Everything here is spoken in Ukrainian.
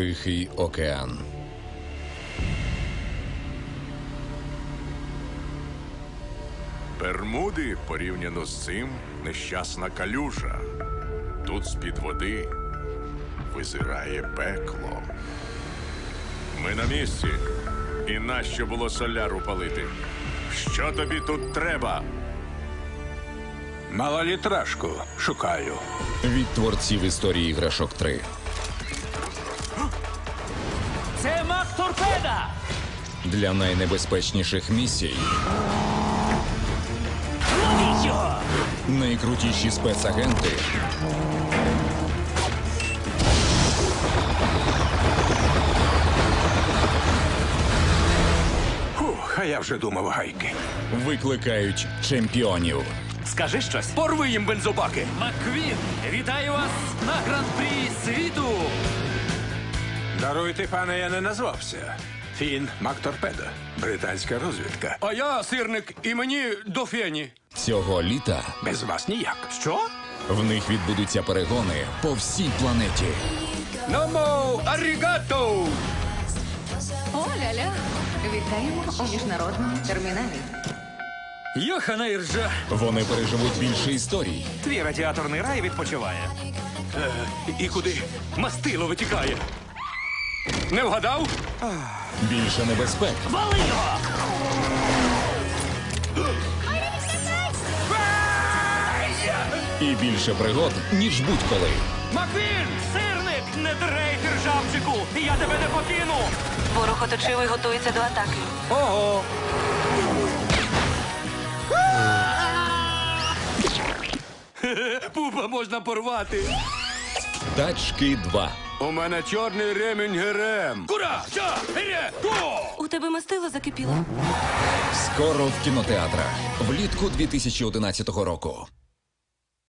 Тихий океан. Бермуди порівняно з цим нещасна калюжа. Тут з-під води визирає пекло. Ми на місці. І нащо було соляру палити? Що тобі тут треба? Малолітражку шукаю. Від творців історії іграшок 3. Торпеда! Для найнебезпечніших місій Ловіть його! найкрутіші спецагенти Фух, а я вже думав гайки. викликають чемпіонів. Скажи щось. Порви їм бензобаки. Макквін, вітаю вас на гран-прі світу! Даруйте, пане, я не назвався. Фін Макторпедо, британська розвідка. А я сирник і мені до фені. Цього літа Без вас ніяк. Що? в них відбудуться перегони по всій планеті. Намо арігато! О, ля-ля. Вітаємо у міжнародному терміналі. Йохана іржа! Вони переживуть більше історій, Твій радіаторний рай відпочиває. І куди? Мастило витікає. Не вгадав? більше небезпек Вали його! і більше пригод, ніж будь-коли. Маквін! Сирник! Не дрейф, ржавчику! Я тебе не покину! Ворог оточив і готується до атаки. Ого. Пупа можна порвати! Тачки 2. У мене чорний ремінь герем. Кура! Ча! Гере! Го! У тебе мастило закипіло? Скоро в кінотеатрах. Влітку 2011 року.